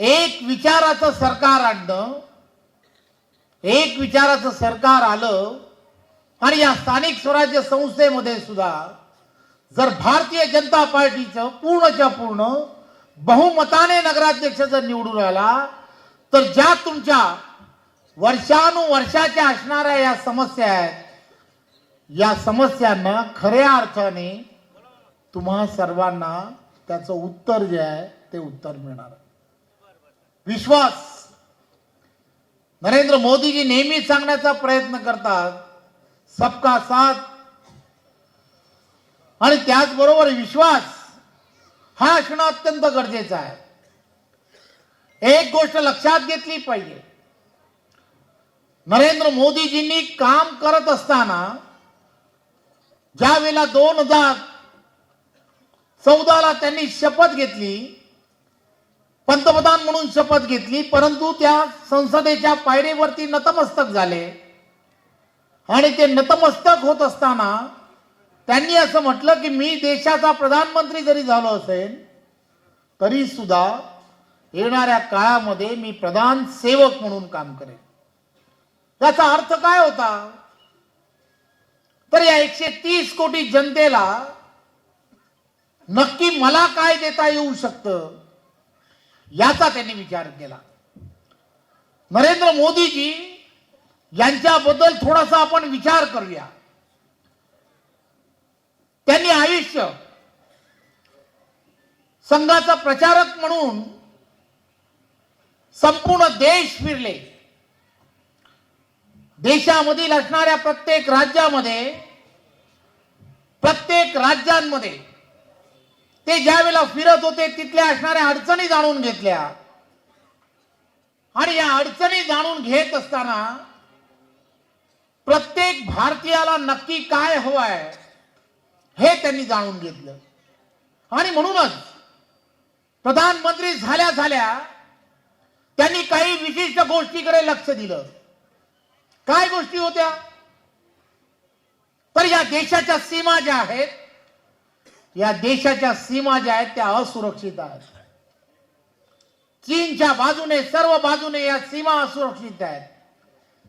एक विचाराचं सरकार आणणं एक विचाराचं सरकार आलं आणि या स्थानिक स्वराज्य संस्थेमध्ये सुद्धा जर भारतीय जनता पार्टीचं पूर्णच्या पूर्ण बहुमताने नगराध्यक्ष जर निवडून आला तर ज्या तुमच्या वर्षानुवर्षाच्या असणाऱ्या या समस्या आहेत या समस्यांना खऱ्या अर्थाने तुम्हा सर्वांना त्याचं उत्तर जे आहे ते उत्तर मिळणार आहे. विश्वास. नरेंद्र मोदीजी नेहमी सांगण्याचा प्रयत्न करतात सबका साथ. आणि त्याचबरोबर विश्वास हा असणं अत्यंत गरजेचं आहे. एक गोष्ट लक्षात घेतली पाहिजे. नरेंद्र मोदीजींनी काम करत असताना ज्या वेळेला दोन हजार चौदाला त्यांनी शपथ घेतली पंतप्रधान म्हणून शपथ घेतली परंतु त्या संसदेच्या पायरीवरती नतमस्तक झाले. आणि ते नतमस्तक होत असताना त्यांनी असं म्हटलं की मी देशाचा प्रधानमंत्री जरी झालो असेल तरी सुद्धा येणाऱ्या काळामध्ये मी प्रधान सेवक म्हणून काम करेन. याचा अर्थ काय होता? तर या एकशे तीस कोटी जनतेला नक्की मला काय देता येऊ शकतं? याचा त्यांनी विचार केला. नरेंद्र मोदीजी यांच्याबद्दल थोडासा आपण विचार करूया. त्यांनी आयुष्य संघाचा प्रचारक म्हणून संपूर्ण देश फिरले. देशामधील असणाऱ्या प्रत्येक राज्यामध्ये प्रत्येक राज्यांमध्ये ते ज्या वेळेला फिरत होते तिथल्या असणाऱ्या अडचणी जाणून घेतल्या. आणि या अडचणी जाणून घेत असताना प्रत्येक भारतीयाला नक्की काय हवंय हे त्यांनी जाणून घेतलं. आणि म्हणूनच प्रधानमंत्री झाल्या झाल्या त्यांनी काही विशिष्ट गोष्टीकडे लक्ष दिलं. काय गोष्टी होत्या? तर या देशाच्या सीमा ज्या आहेत या देशाच्या सीमा ज्या आहेत त्या असुरक्षित आहेत. चीनच्या बाजूने सर्व बाजूने या सीमा असुरक्षित आहेत.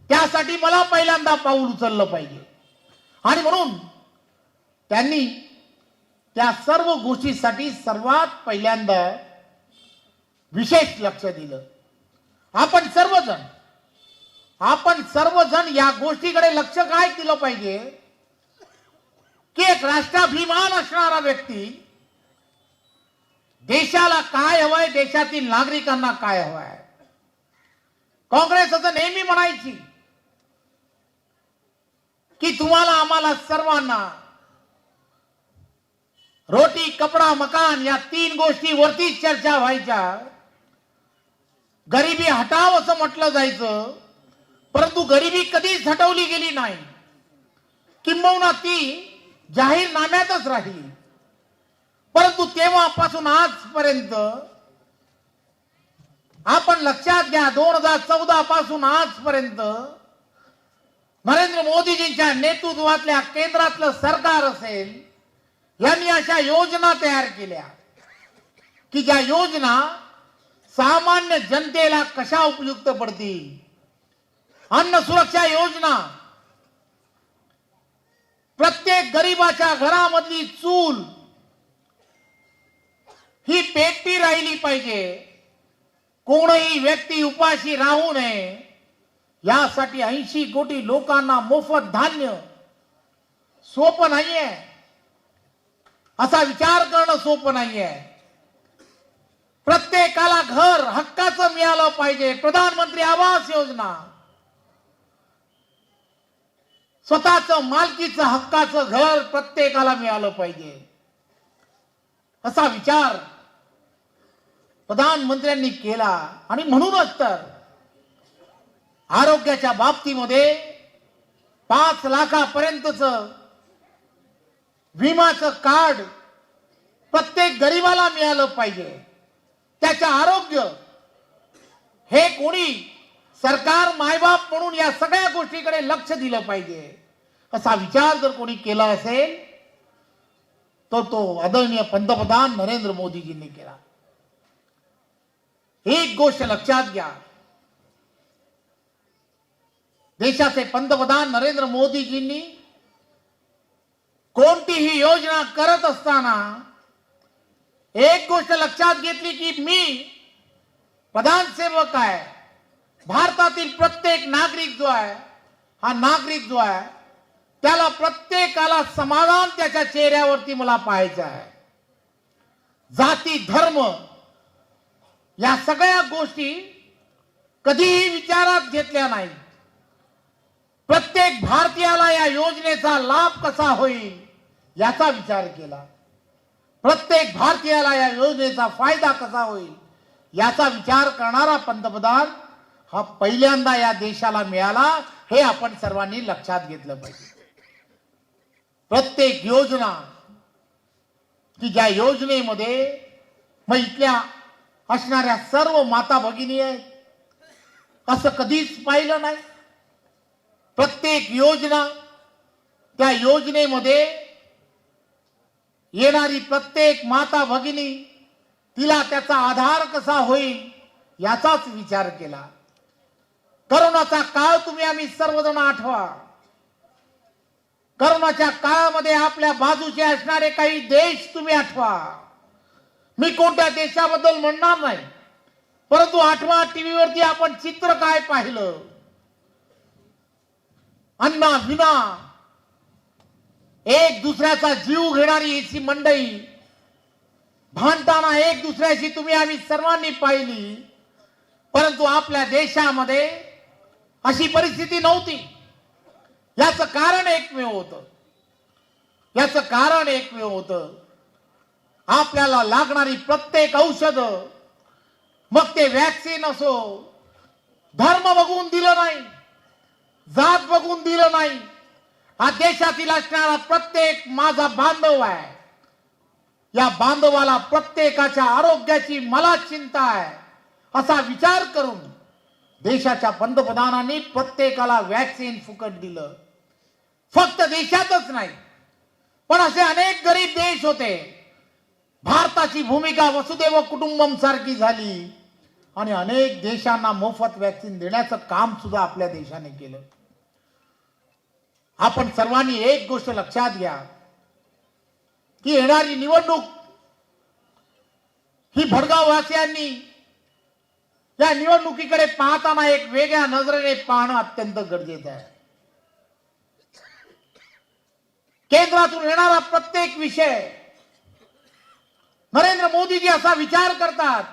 त्यासाठी मला पहिल्यांदा पाऊल उचललं पाहिजे. आणि म्हणून त्यांनी त्या सर्व गोष्टीसाठी सर्वात पहिल्यांदा विशेष लक्ष दिलं. आपण सर्वजण आपण सर्वजण या गोष्टीकडे लक्ष काय दिलं पाहिजे? की एक राष्ट्राभिमान असणारा व्यक्ती देशाला काय हवंय देशातील नागरिकांना काय हवंय? काँग्रेस असं नेहमी म्हणायची की तुम्हाला आम्हाला सर्वांना रोटी कपडा मकान या तीन गोष्टी वरतीच चर्चा व्हायच्या. गरिबी हटाव असं म्हटलं जायचं परंतु गरिबी कधीच हटवली गेली नाही. किंबहुना ती जाहीरनाम्यातच राहिली. परंतु तेव्हापासून आजपर्यंत आपण लक्षात घ्या दोन हजार चौदा पासून आजपर्यंत नरेंद्र मोदीजींच्या नेतृत्वातल्या केंद्रातलं सरकार असेल यांनी अशा योजना तयार केल्या. की ज्या योजना सामान्य जनतेला कशा उपयुक्त पडतील? अन्न सुरक्षा योजना प्रत्येक गरीबाच्या घरामधली चूल ही पेटती राहिली पाहिजे. कोणही व्यक्ती उपाशी राहू नये. यासाठी ऐंशी कोटी लोकांना मोफत धान्य सोपं नाहीये. असा विचार करणं सोपं नाहीये. प्रत्येकाला घर हक्काचं मिळालं पाहिजे. प्रधानमंत्री आवास योजना. स्वतःच मालकीचं हक्काचं घर प्रत्येकाला मिळालं पाहिजे. असा विचार प्रधानमंत्र्यांनी केला आणि म्हणूनच तर आरोग्याच्या बाबतीमध्ये पाच लाखापर्यंतच विमाचं कार्ड प्रत्येक गरीबाला मिळालं पाहिजे. त्याचं आरोग्य हे कोणी सरकार मायबाप म्हणून या सगळ्या गोष्टीकडे लक्ष दिलं पाहिजे. असा विचार जर कोणी केला असेल तर तो आदरणीय पंतप्रधान नरेंद्र मोदीजींनी केला. एक गोष्ट लक्षात घ्या. देशाचे पंतप्रधान नरेंद्र मोदीजींनी कोणतीही योजना करत असताना एक गोष्ट लक्षात घेतली की मी प्रधान सेवक आहे. भारतातील प्रत्येक नागरिक जो आहे हा नागरिक जो आहे त्याला प्रत्येकाला समाधान त्याच्या चेहऱ्यावरती मला पाहायचं आहे. जाती धर्म या सगळ्या गोष्टी कधीही विचारात घेतल्या नाही प्रत्येक भारतीयाला या योजनेचा लाभ कसा होईल याचा विचार केला. प्रत्येक भारतीयाला या योजनेचा फायदा कसा होईल याचा विचार करणारा पंतप्रधान हा पहिल्यांदा या देशाला मिळाला हे आपण सर्वांनी लक्षात घेतलं पाहिजे. प्रत्येक योजना की ज्या योजनेमध्ये मग इथल्या असणाऱ्या सर्व माता भगिनी आहेत. असं कधीच पाहिलं नाही. प्रत्येक योजना त्या योजनेमध्ये येणारी प्रत्येक माता भगिनी तिला त्याचा आधार कसा होईल याचाच विचार केला. करोनाचा काळ तुम्ही आम्ही सर्वजण आठवा. कर्माच्या काळामध्ये आपल्या बाजूचे असणारे काही देश तुम्ही आठवा. मी कोणत्या देशाबद्दल म्हणणार नाही. परंतु आठवा टीव्हीवरती आपण चित्र काय पाहिलं? अन्ना विना एक दुसऱ्याचा जीव घेणारी ही मंडई. भांडताना एक दुसऱ्याशी तुम्ही आम्ही सर्वांनी पाहिली. परंतु आपल्या देशामध्ये अशी परिस्थिती नव्हती. याचं कारण एकमेव होतं. याचं कारण एकमेव होतं. आपल्याला लागणारी प्रत्येक औषध मग ते वॅक्सिन असो धर्म बघून दिलं नाही जात बघून दिलं नाही हा देशातील असणारा प्रत्येक माझा बांधव आहे. या बांधवाला प्रत्येकाच्या आरोग्याची मला चिंता आहे असा विचार करून देशाच्या पंतप्रधानांनी प्रत्येकाला व्हॅक्सिन फुकट दिलं. फक्त देशातच नाही पण असे अनेक गरीब देश होते. भारताची भूमिका वसुदेव कुटुंबम सारखी झाली आणि अनेक देशांना मोफत वॅक्सिन देण्याचं काम सुद्धा आपल्या देशाने केलं. आपण सर्वांनी एक गोष्ट लक्षात घ्या की येणारी निवडणूक ही भडगाववासियांनी त्या निवडणुकीकडे पाहताना एक वेगळ्या नजरेने पाहणं अत्यंत गरजेचं आहे. केंद्रातून येणारा प्रत्येक विषय नरेंद्र मोदीजी असा विचार करतात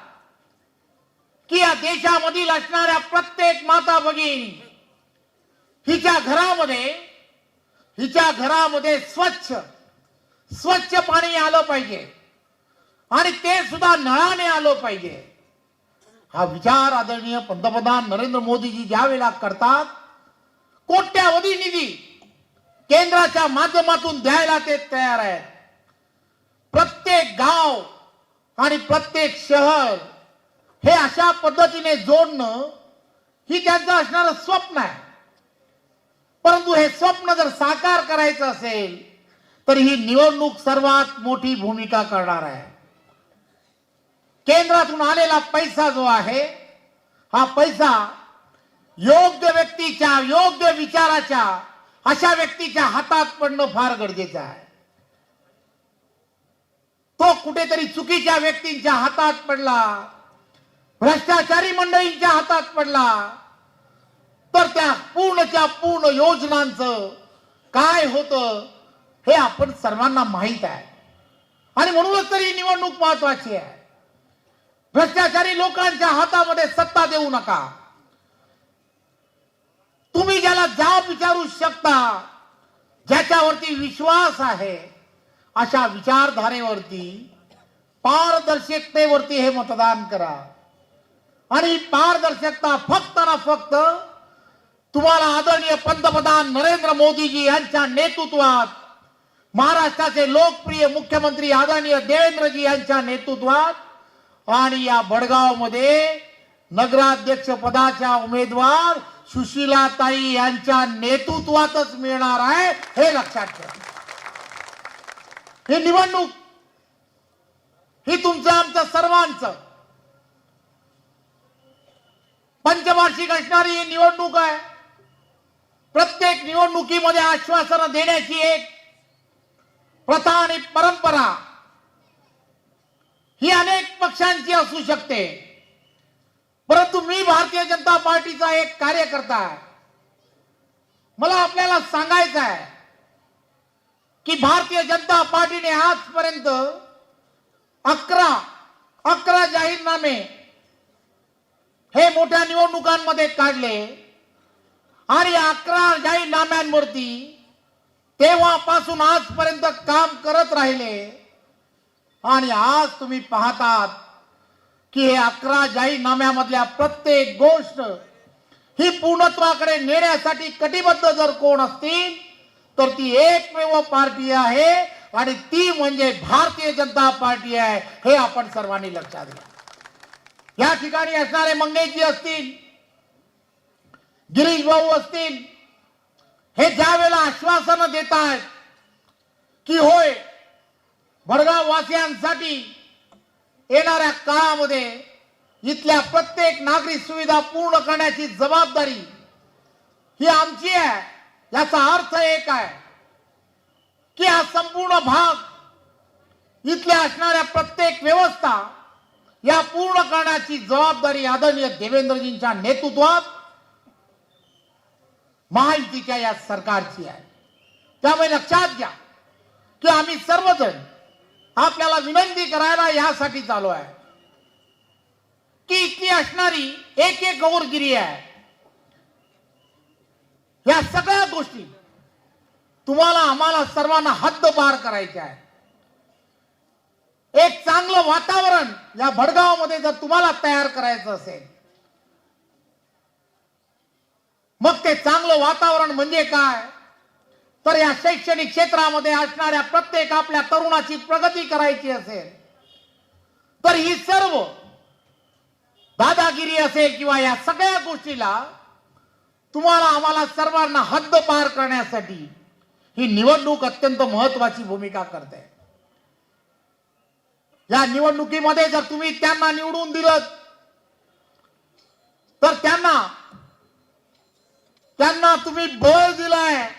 की या देशामधील असणाऱ्या प्रत्येक माता भगिनी हिच्या घरामध्ये हिच्या घरामध्ये स्वच्छ स्वच्छ पाणी आलं पाहिजे. आणि ते सुद्धा नळाने आलं पाहिजे. हा विचार आदरणीय पंतप्रधान नरेंद्र मोदीजी ज्या वेळेला करतात कोट्यावधी निधी केंद्राच्या माध्यमातून द्यायला ते तयार आहेत. प्रत्येक गाव आणि प्रत्येक शहर हे अशा पद्धतीने जोडणं ही त्यांचं असणारं स्वप्न आहे. परंतु हे स्वप्न जर साकार करायचं असेल तर ही निवडणूक सर्वात मोठी भूमिका करणार आहे. केंद्रातून आलेला पैसा जो आहे हा पैसा योग्य व्यक्तीच्या योग्य विचाराच्या अशा व्यक्तीच्या हातात पडणं फार गरजेचं आहे. तो कुठेतरी चुकीच्या व्यक्तींच्या हातात पडला भ्रष्टाचारी मंडळींच्या हातात पडला तर त्या पूर्णच्या पूर्ण योजनांचं काय होतं हे आपण सर्वांना माहीत आहे. आणि म्हणूनच तरी निवडणूक महत्वाची आहे. भ्रष्टाचारी लोकांच्या हातामध्ये सत्ता देऊ नका. तुम्ही ज्याला जाब विचारू शकता ज्याच्यावरती विश्वास आहे अशा विचारधारेवरती पारदर्शकतेवरती हे मतदान करा. आणि पारदर्शकता फक्त ना फक्त तुम्हाला आदरणीय पंतप्रधान नरेंद्र मोदीजी यांच्या नेतृत्वात महाराष्ट्राचे लोकप्रिय मुख्यमंत्री आदरणीय देवेंद्रजी यांच्या नेतृत्वात आणि या बडगावमध्ये नगराध्यक्ष पदाच्या उमेदवार सुशीलाताई यांच्या नेतृत्वातच मिळणार आहे हे लक्षात ठेवा. ही निवडणूक ही तुमचं आमचं सर्वांचं. पंचवार्षिक असणारी ही निवडणूक आहे. प्रत्येक निवडणुकीमध्ये आश्वासनं देण्याची एक प्रथा आणि परंपरा ही अनेक पक्षांची असू शकते. परंतु मी भारतीय जनता पार्टीचा एक कार्यकर्ता आहे. मला आपल्याला सांगायचं आहे की भारतीय जनता पार्टीने आजपर्यंत अकरा अकरा जाहीरनामे हे मोठ्या निवडणुकांमध्ये काढले. आणि अकरा जाहीरनाम्यांवरती तेव्हापासून आजपर्यंत काम करत राहिले. आणि आज तुम्ही पाहतात की हे अकरा जाहीरनाम्यामधल्या प्रत्येक गोष्ट ही पूर्णत्वाकडे नेण्यासाठी कटिबद्ध जर कोण असतील तर ती एकमेव पार्टी आहे आणि ती म्हणजे भारतीय जनता पार्टी आहे हे आपण सर्वांनी लक्षात घ्या. या ठिकाणी असणारे मंगेशजी असतील गिरीश भाऊ असतील हे ज्या वेळेला आश्वासनं देत आहेत की होय भडगाव वासियांसाठी येणाऱ्या काळामध्ये इथल्या प्रत्येक नागरिक सुविधा पूर्ण करण्याची जबाबदारी ही आमची आहे याचा अर्थ एक आहे की हा संपूर्ण भाग इथल्या असणाऱ्या प्रत्येक व्यवस्था या पूर्ण करण्याची जबाबदारी आदरणीय देवेंद्रजींच्या नेतृत्वात महायुतीच्या या सरकारची आहे. त्यामुळे लक्षात घ्या की आम्ही सर्वजण आपल्याला विनंती करायला यासाठी चालू आहे. की इथली असणारी एक एक गौरगिरी आहे. या सगळ्या गोष्टी तुम्हाला आम्हाला सर्वांना हद्द पार करायच्या आहे. एक चांगलं वातावरण या भडगावमध्ये जर तुम्हाला तयार करायचं असेल मग ते चांगलं वातावरण म्हणजे काय? तर या शैक्षणिक क्षेत्रामध्ये असणाऱ्या प्रत्येक आपल्या तरुणाची प्रगती करायची असेल तर ही सर्व दादागिरी असेल किंवा या सगळ्या गोष्टीला तुम्हाला आम्हाला सर्वांना हद्द पार करण्यासाठी ही निवडणूक अत्यंत महत्वाची भूमिका करते. या निवडणुकीमध्ये जर तुम्ही त्यांना निवडून दिलं तर त्यांना त्यांना तुम्ही बळ दिलाय.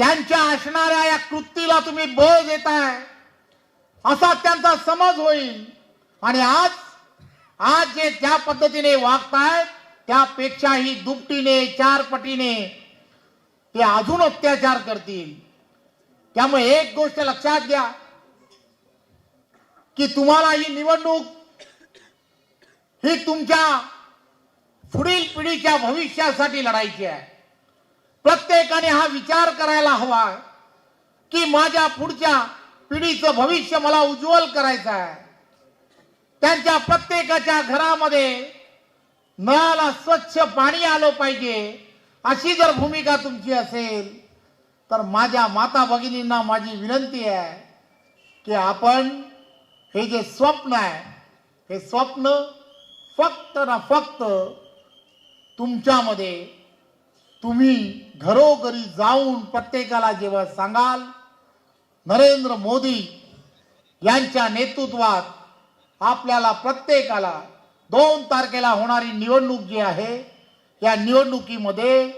त्यांच्या असणाऱ्या या कृतीला तुम्ही बळ देताय. असा त्यांचा समज होईल. आणि आज आज जे ज्या पद्धतीने वागतायत त्यापेक्षाही दुपटीने चार पटीने ते अजून अत्याचार करतील. त्यामुळे एक गोष्ट लक्षात घ्या की तुम्हाला ही निवडणूक ही तुमच्या पुढील पिढीच्या भविष्यासाठी लढायची आहे. प्रत्येकाने हा विचार करायला हवा की माझ्या पुढच्या पिढीचं भविष्य मला उज्ज्वल करायचं आहे. त्यांच्या प्रत्येकाच्या घरामध्ये नळाला स्वच्छ पाणी आलं पाहिजे अशी जर भूमिका तुमची असेल तर माझ्या माता भगिनींना माझी विनंती आहे की आपण हे जे स्वप्न आहे हे स्वप्न फक्त ना फक्त तुमच्यामध्ये तुम्ही घरोघरी जाऊन प्रत्येकाला जेव्हा सांगाल नरेंद्र मोदी यांच्या नेतृत्वात आपल्याला प्रत्येकाला दोन तारखेला होणारी निवडणूक जी आहे या निवडणुकीमध्ये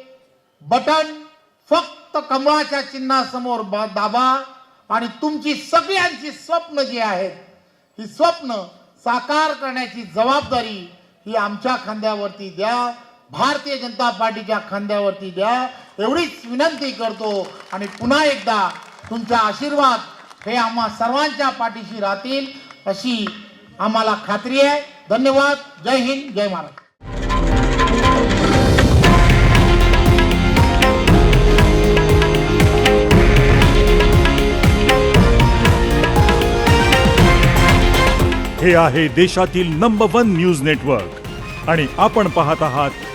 बटन फक्त कमळाच्या चिन्हासमोर दाबा आणि तुमची सगळ्यांची स्वप्न जी आहेत ही स्वप्न साकार करण्याची जबाबदारी ही आमच्या खांद्यावरती द्या. भारतीय जनता पार्टीच्या खांद्यावरती द्या. एवढीच विनंती करतो आणि पुन्हा एकदा तुमचा आशीर्वाद हे आम्हा सर्वांच्या पाठीशी राहतील अशी आम्हाला खात्री आहे. धन्यवाद. जय हिंद. जय महाराष्ट्र. हे आहे देशातील नंबर वन न्यूज नेटवर्क आणि आपण पाहत आहात